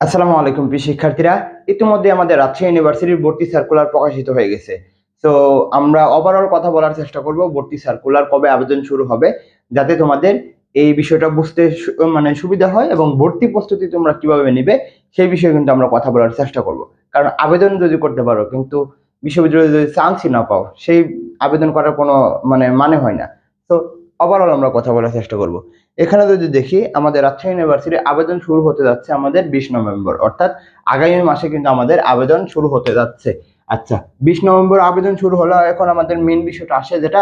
আসসালামু আলাইকুম প্রিয় শিক্ষার্থীরা। ইতিমধ্যে আমাদের রাজশাহী ইউনিভার্সিটির ভর্তি সার্কুলার প্রকাশিত হয়ে গেছে। তো আমরা ওভারঅল কথা বলার চেষ্টা করব ভর্তি সার্কুলার কবে আবেদন শুরু হবে, যাতে তোমাদের এই বিষয়টা বুঝতে মানে সুবিধা হয় এবং ভর্তি প্রস্তুতি তোমরা কীভাবে নিবে, সেই বিষয়ে কিন্তু আমরা কথা বলার চেষ্টা করব। কারণ আবেদন যদি করতে পারো, কিন্তু বিশ্ববিদ্যালয়ে যদি চান্সই না পাও, সেই আবেদন করার কোনো মানে মানে হয় না। তো ওভারঅল আমরা কথা বলার চেষ্টা করব। এখানে যদি দেখি, আমাদের রাজশাহী ইউনিভার্সিটির আবেদন শুরু হতে যাচ্ছে আমাদের বিশ নভেম্বর। অর্থাৎ আগামী মাসে কিন্তু আমাদের আবেদন শুরু হতে যাচ্ছে। আচ্ছা বিশ নভেম্বর আবেদন শুরু হলো, এখন আমাদের মেন বিষয়টা আসে যেটা,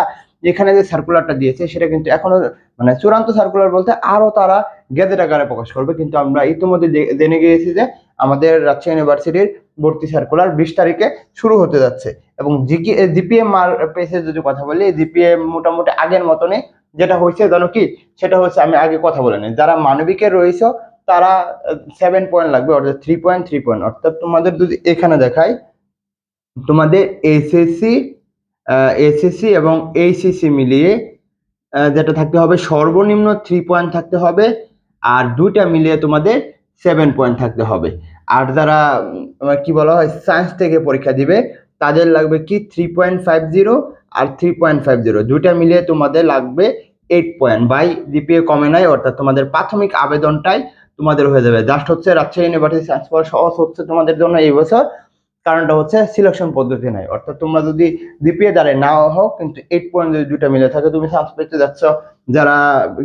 এখানে যে সার্কুলারটা দিয়েছে, সেটা কিন্তু এখনও মানে চূড়ান্ত সার্কুলার বলতে আরও তারা গেজেট আকারে প্রকাশ করবে। কিন্তু আমরা ইতিমধ্যে জেনে গিয়েছি যে আমাদের রাজশাহী ইউনিভার্সিটির ভর্তি সার্কুলার বিশ তারিখে শুরু হতে যাচ্ছে। এবং জিপিএম মার পেসে যদি কথা বলি, জিপিএম মোটামুটি আগের মতনই যেটা হয়েছে জানো কি, সেটা হচ্ছে আমি আগে কথা বলে নিই। যারা মানবিকের রয়েছে, তারা সেভেন পয়েন্ট লাগবে, অর্থাৎ থ্রি পয়েন্ট থ্রি পয়েন্ট অর্থাৎ তোমাদের যদি এখানে দেখায় তোমাদের এসএসসি এসএসসি এবং এইচএসসি মিলিয়ে যেটা থাকতে হবে, সর্বনিম্ন থ্রি পয়েন্ট থাকতে হবে, আর দুইটা মিলিয়ে তোমাদের সেভেন পয়েন্ট থাকতে হবে। আর যারা কি বলা হয় সায়েন্স থেকে পরীক্ষা দিবে, তাদের লাগবে কি থ্রি পয়েন্ট ফাইভ জিরো আর থ্রি পয়েন্ট ফাইভ জিরো দুইটা মিলিয়ে তোমাদের লাগবে এইট পয়েন্ট বাই জিপিএ কমে নাই অর্থাৎ তোমাদের প্রাথমিক আবেদনটাই তোমাদের হয়ে যাবে। জাস্ট হচ্ছে রাজশাহী ইউনিভার্সিটি সায়েন্স পাওয়া সহজ হচ্ছে তোমাদের জন্য এই বছর, কারণটা হচ্ছে সিলেকশন পদ্ধতি নাই। অর্থাৎ তোমরা যদি জিপিএ দ্বারা নাও হও, কিন্তু এইট পয়েন্ট যদি দুইটা মিলে থাকে, তুমি চান্স পেতে যাচ্ছ, যারা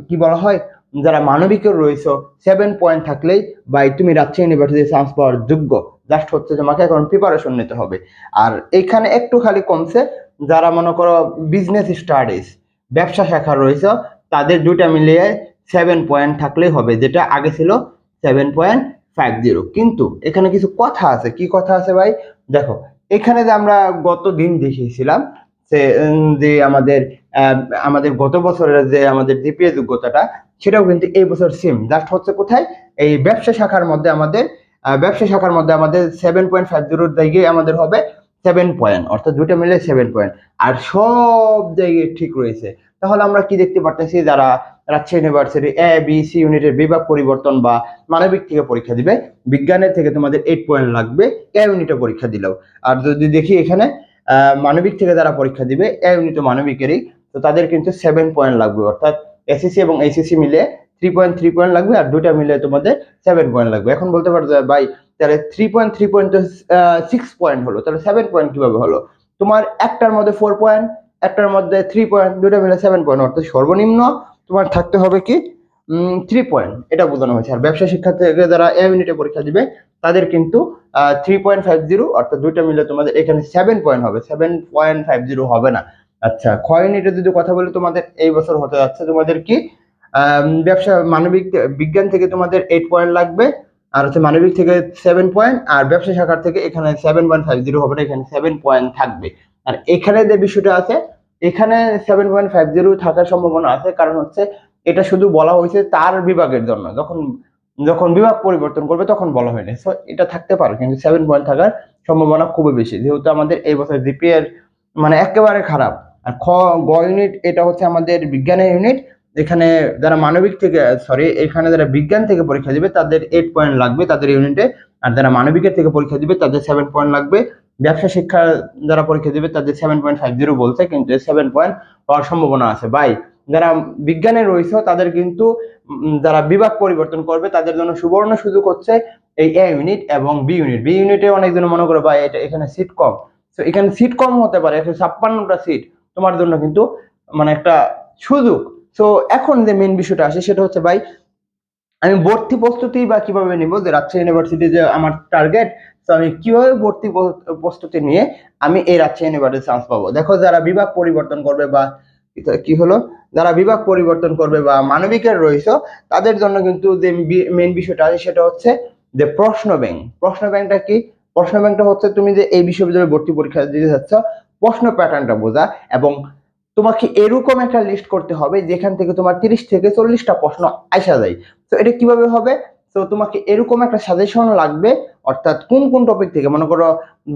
কি বলা হয়, যারা মানবিকের রয়েছে সেভেন পয়েন্ট থাকলেই বাই তুমি রাজশাহী ইউনিভার্সিটি চান্স পাওয়ার যোগ্য। জাস্ট হচ্ছে তোমাকে এখন প্রিপারেশন নিতে হবে। আর এখানে একটু খালি কমছে যারা মনে করো বিজনেস স্টাডিজ ব্যবসা শাখা রয়েছে, তাদের দুইটা মিলিয়ে সেভেন পয়েন্ট থাকলেই হবে, যেটা আগে ছিল সেভেন পয়েন্ট ফাইভ জিরো কিন্তু এখানে কিছু কথা আছে, কি কথা আছে ভাই? দেখো, এখানে যে আমরা গত দিন দেখিয়েছিলাম, সে যে আমাদের আমাদের গত বছরের যে আমাদের জিপিএ যোগ্যতাটা, সেটাও কিন্তু এই বছর সেম জাস্ট হচ্ছে কোথায়? এই ব্যবসা শাখার মধ্যে আমাদের ব্যবসা শাখার মধ্যে আমাদের সেভেন পয়েন্ট ফাইভ জিরোর জায়গায় আমাদের হবে। সেভেন পয়েন্ট অর্থাৎ দুটো মিলে সেভেন পয়েন্ট আর সব জায়গায় ঠিক রয়েছে। তাহলে আমরা কি দেখতে পারতেছি? যারা Rajshahi university A B C ইউনিটের বিভাগ পরিবর্তন বা মানবিক থেকে পরীক্ষা দিবে, বিজ্ঞানের থেকে তোমাদের এইট পয়েন্ট লাগবে এ ইউনিটে পরীক্ষা দিলেও। আর যদি দেখি এখানে মানবিক থেকে যারা পরীক্ষা দিবে এ ইউনিট মানবিকেরই, তো তাদের কিন্তু সেভেন পয়েন্ট লাগবে। অর্থাৎ এসএসসি এবং এইচএসসি মিলে থ্রি পয়েন্ট থ্রি পয়েন্ট লাগবে, আর দুইটা মিলে তোমাদের সেভেন পয়েন্ট লাগবে। এখন বলতে পারো ভাই তাহলে three point three point six point হলো। তাহলে সেভেন পয়েন্ট কীভাবে হলো? তোমার একটার মধ্যে ফোর পয়েন্ট একটার মধ্যে থ্রি পয়েন্ট দুইটা মিলে সেভেন পয়েন্ট অর্থাৎ সর্বনিম্ন তোমার থাকতে হবে কি? থ্রি পয়েন্ট এটা বোঝানো হয়েছে। আর ব্যবসা শিক্ষা থেকে যারা এ ইউনিটে পরীক্ষা দিবে, তাদের কিন্তু থ্রি পয়েন্ট ফাইভ জিরো অর্থাৎ দুইটা মিলে তোমাদের এখানে সেভেন পয়েন্ট হবে। সেভেন পয়েন্ট ফাইভ জিরো হবে না। আচ্ছা ক্ষয় ইউনিটে যদি কথা বলি, তোমাদের এই বছর হতে যাচ্ছে তোমাদের কি? ব্যবসা মানবিক, বিজ্ঞান থেকে তোমাদের এইট পয়েন্ট লাগবে। আর হচ্ছে মানবিক থেকে সেভেন পয়েন্ট আর ব্যবসা শাখার থেকে এখানে সেভেন পয়েন্ট ফাইভ জিরো হবে না, এখানে সেভেন পয়েন্ট থাকবে। আর এখানে যে বিষয়টা আছে, এখানে সেভেন পয়েন্ট ফাইভ জিরো থাকার সম্ভাবনা আছে, কারণ হচ্ছে এটা শুধু বলা হয়েছে তার বিভাগের জন্য। যখন যখন বিভাগ পরিবর্তন করবে তখন বলা হয়নি। সো এটা থাকতে পারে, কিন্তু সেভেন পয়েন্ট থাকার সম্ভাবনা খুবই বেশি। যেহেতু আমাদের এই বছর জিপিএর মানে একেবারে খারাপ। আর খ, গ ইউনিট এটা হচ্ছে আমাদের বিজ্ঞানের ইউনিট এখানে যারা মানবিক থেকে সরি এখানে যারা বিজ্ঞান থেকে পরীক্ষা দিবে, তাদের এইট পয়েন্ট লাগবে তাদের ইউনিটে আর যারা মানবিকের থেকে পরীক্ষা দিবে, তাদের সেভেন পয়েন্ট লাগবে। ব্যবসা, শিক্ষা যারা পরীক্ষা দিবে, তাদের সেভেন পয়েন্ট ফাইভ জিরো বলছে, কিন্তু সেভেন পয়েন্ট হওয়ার সম্ভাবনা আছে। বাই যারা বিজ্ঞানে রয়েছে, তাদের কিন্তু যারা বিভাগ পরিবর্তন করবে, তাদের জন্য সুবর্ণ সুযোগ হচ্ছে এই এ ইউনিট এবং বি ইউনিট বি ইউনিটে অনেকজন মনে করে, ভাই, এটা, এখানে সিট কম। তো এখানে সিট কম হতে পারে, একশো ছাপ্পান্নটা সিট তোমার জন্য কিন্তু মানে একটা সুযোগ। তো এখন যে মেন বিষয়টা আসে সেটা হচ্ছে ভাই, আমি ভর্তি প্রস্তুতি বা কীভাবে নিব? যে রাজশাহী ইউনিভার্সিটি যে আমার টার্গেট তো আমি কীভাবে ভর্তি প্রস্তুতি নিয়ে আমি এই রাজশাহী ইউনিভার্সিটি চান্স পাবো? দেখো, যারা বিভাগ পরিবর্তন করবে বা কি হলো? যারা বিভাগ পরিবর্তন করবে বা মানবিকের রয়েছে, তাদের জন্য কিন্তু যে মেন বিষয়টা আছে সেটা হচ্ছে যে প্রশ্ন ব্যাংক। প্রশ্ন ব্যাংকটা কি? প্রশ্ন ব্যাংকটা হচ্ছে তুমি যে এই বিশ্ববিদ্যালয়ে ভর্তি পরীক্ষা দিতে যাচ্ছ, প্রশ্ন প্যাটার্নটা বোঝা এবং তোমাকে এরকম একটা লিস্ট করতে হবে, যেখান থেকে তোমার তিরিশ থেকে চল্লিশটা প্রশ্ন আসা যায়। তো এটা কীভাবে হবে? তো তোমাকে এরকম একটা সাজেশন লাগবে, অর্থাৎ কোন কোন টপিক থেকে, মনে করো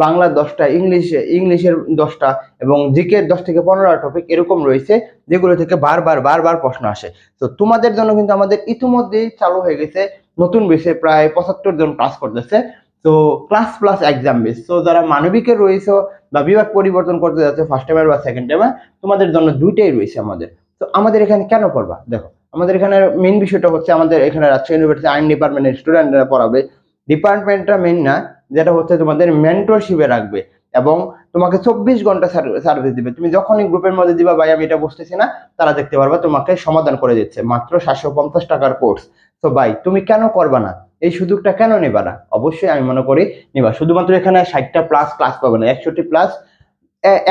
বাংলা দশটা, ইংলিশ, ইংলিশের দশটা এবং জিকে দশ থেকে পনেরোটা টপিক এরকম রয়েছে, যেগুলো থেকে বারবার বারবার প্রশ্ন আসে। তো তোমাদের জন্য কিন্তু আমাদের ইতিমধ্যেই চালু হয়ে গেছে, নতুন বেসে প্রায় পঁচাত্তর জন ক্লাস করতেছে। তো ক্লাস প্লাস এক্সাম বেস তো যারা মানবিকের রয়েছে বা বিভাগ পরিবর্তন করতে যাচ্ছে ফার্স্ট টাইমের বা সেকেন্ড টাইমে তোমাদের জন্য দুইটাই রয়েছে আমাদের। তো আমাদের এখানে কেন পড়বা? দেখো, আমাদের এখানে মেন বিষয়টা হচ্ছে আমাদের এখানে রাজশাহী ইউনিভার্সিটি আইন ডিপার্টমেন্টের স্টুডেন্টরা পড়াবে। ডিপার্টমেন্টটা মেন না, যেটা হচ্ছে তোমাদের মেন্টরশিপে রাখবে। এবং তোমাকে চব্বিশ ঘণ্টা সার্ভিস দিবে। তুমি যখনই গ্রুপের মধ্যে দিবা, ভাই, আমি এটা বুঝতেছি না, তারা দেখতে পারবা তোমাকে সমাধান করে দিচ্ছে। মাত্র সাতশো পঞ্চাশ টাকার কোর্স তো ভাই, তুমি কেন করবা না? এই সুযোগটা কেন নেবা না? অবশ্যই আমি মনে করি নিবা। শুধুমাত্র এখানে ষাটটা প্লাস ক্লাস পাবে না, একষট্টি প্লাস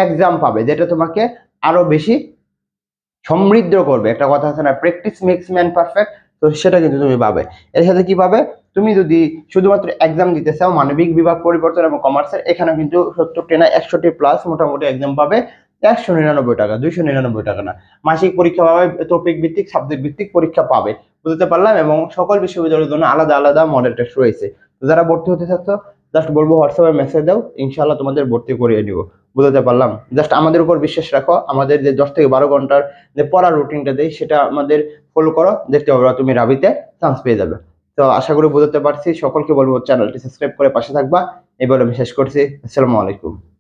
এক্সাম পাবে, যেটা তোমাকে আরও বেশি সমৃদ্ধ করবে। একটা কথা আছে না প্র্যাকটিস মেক্স ম্যান পারফেক্ট তো সেটা কিন্তু তুমি পাবে। এর সাথে কি পাবে? তুমি যদি শুধুমাত্র এক্সাম দিতে চাও, মানবিক বিভাগ পরিবর্তন এবং কমার্সের এখানে কিন্তু সত্তরটি না একশোটি প্লাস মোটামুটি এক্সাম পাবে। একশো নিরানব্বই টাকা, দুইশো নিরানব্বই টাকা না। মাসিক পরীক্ষা পাবে টপিক ভিত্তিক সাবজেক্ট ভিত্তিক পরীক্ষা পাবে। বুঝতে পারলাম? এবং সকল বিশ্ববিদ্যালয়ের জন্য আলাদা আলাদা মডেল টেস্ট রয়েছে। যারা ভর্তি হতে চাচ্ছ জাস্ট বলব হোয়াটসঅ্যাপে মেসেজ দাও ইনশাল্লাহ তোমাদের ভর্তি করিয়ে নিব। বুঝতে পারলাম? জাস্ট আমাদের উপর বিশ্বাস রাখো, আমাদের যে দশ থেকে বারো ঘণ্টার যে পড়ার রুটিনটা দেয়, সেটা আমাদের ফলো করো। দেখতে পারো তুমি রাবিতে চান্স পেয়ে যাবে। তো আশা করি বোঝাতে পারছি। সকলকে বলব চ্যানেলটি সাবস্ক্রাইব করে পাশে থাকবা। এবারে আমি শেষ করছি। আসসালামু আলাইকুম।